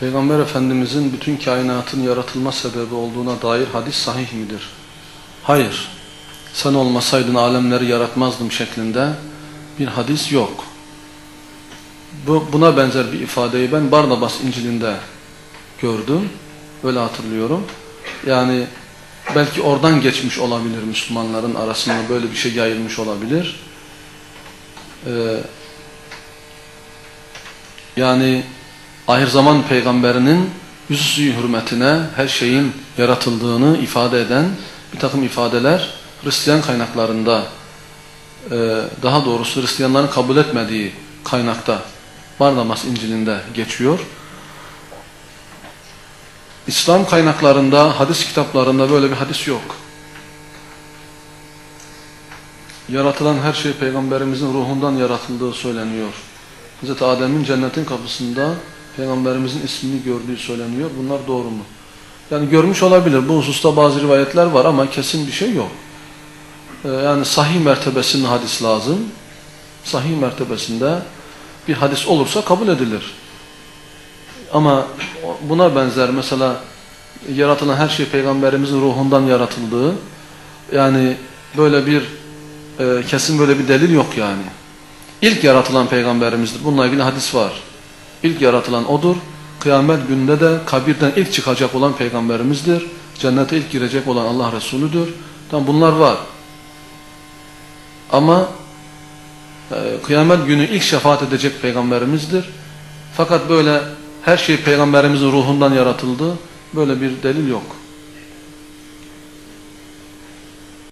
Peygamber Efendimizin bütün kainatın yaratılma sebebi olduğuna dair hadis sahih midir? Hayır. Sen olmasaydın alemleri yaratmazdım şeklinde bir hadis yok. Bu, buna benzer bir ifadeyi ben Barnabas İncil'inde gördüm. Öyle hatırlıyorum. Yani belki oradan geçmiş olabilir Müslümanların arasında böyle bir şey yayılmış olabilir. Ee, yani ahir zaman peygamberinin yüzü hürmetine her şeyin yaratıldığını ifade eden bir takım ifadeler Hristiyan kaynaklarında e, daha doğrusu Hristiyanların kabul etmediği kaynakta Barnabas İncil'inde geçiyor. İslam kaynaklarında, hadis kitaplarında böyle bir hadis yok. Yaratılan her şey peygamberimizin ruhundan yaratıldığı söyleniyor. Hz. Adem'in cennetin kapısında peygamberimizin ismini gördüğü söyleniyor. Bunlar doğru mu? Yani görmüş olabilir. Bu hususta bazı rivayetler var ama kesin bir şey yok. Ee, yani sahih mertebesinin hadis lazım. Sahih mertebesinde bir hadis olursa kabul edilir. Ama buna benzer mesela yaratılan her şey peygamberimizin ruhundan yaratıldığı yani böyle bir e, kesin böyle bir delil yok yani. İlk yaratılan peygamberimizdir. Bununla ilgili hadis var. İlk yaratılan odur. Kıyamet gününde de kabirden ilk çıkacak olan peygamberimizdir. Cennete ilk girecek olan Allah Resulüdür. Tamam bunlar var. Ama e, kıyamet günü ilk şefaat edecek peygamberimizdir. Fakat böyle her şey peygamberimizin ruhundan yaratıldı. Böyle bir delil yok.